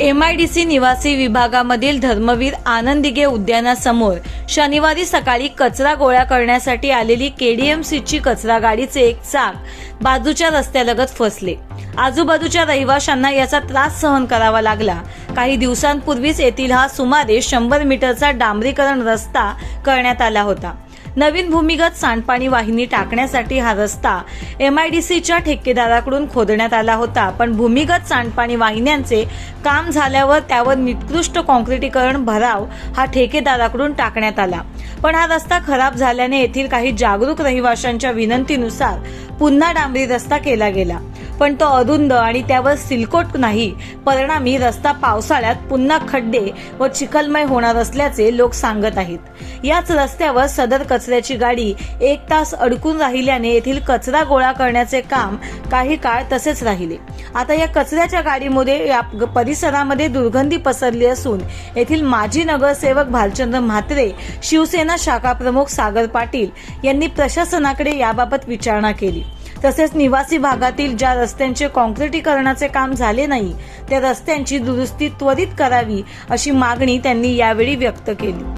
MIDC निवासी विभागामधील धर्मवीर आनंदिगे उद्यानासमोर शनिवारी सकाळी कचरा गोळा करण्यासाठी आलेली केडीएमसीची कचरा गाडीचे एक चाक बाजूच्या रस्त्यालगत फसले. आजूबाजूच्या रहिवाशांना याचा त्रास सहन करावा लागला. काही दिवसांपूर्वीच येथील हा सुमारे शंभर मीटरचा डांबरीकरण रस्ता करण्यात आला होता. नवीन भूमिगत सांडपाणी वाहिनी टाकण्यासाठी हा रस्ता एमआयडीसीच्या ठेकेदाराकडून खोदण्यात आला होता. पण भूमिगत सांडपाणी वाहिन्यांचे काम झाल्यावर त्यावर निकृष्ट कॉन्क्रिटीकरण भराव हा ठेकेदाराकडून टाकण्यात आला. पण हा रस्ता खराब झाल्याने येथील काही जागरूक रहिवाशांच्या विनंतीनुसार पुन्हा डांबरी रस्ता केला गेला. पण तो अरुंद आणि त्यावर सिलकोट नाही. परिणामी रस्ता पावसाळ्यात पुन्हा खड्डे व चिखलमय होणार असल्याचे लोक सांगत आहेत. याच रस्त्यावर सदर कचऱ्याची गाडी एक तास अडकून राहिल्याने येथील कचरा गोळा करण्याचे काम काही काळ तसेच राहिले. आता या कचऱ्याच्या गाडीमुळे या परिसरामध्ये दुर्गंधी पसरली असून येथील माजी नगरसेवक भालचंद्र म्हात्रे शिवसेना शाखा प्रमुख सागर पाटील यांनी प्रशासनाकडे याबाबत विचारणा केली. तसेच निवासी भागातील ज्या रस्त्यांचे कॉन्क्रिटीकरणाचे काम झाले नाही त्या रस्त्यांची दुरुस्ती त्वरित करावी अशी मागणी त्यांनी यावेळी व्यक्त केली.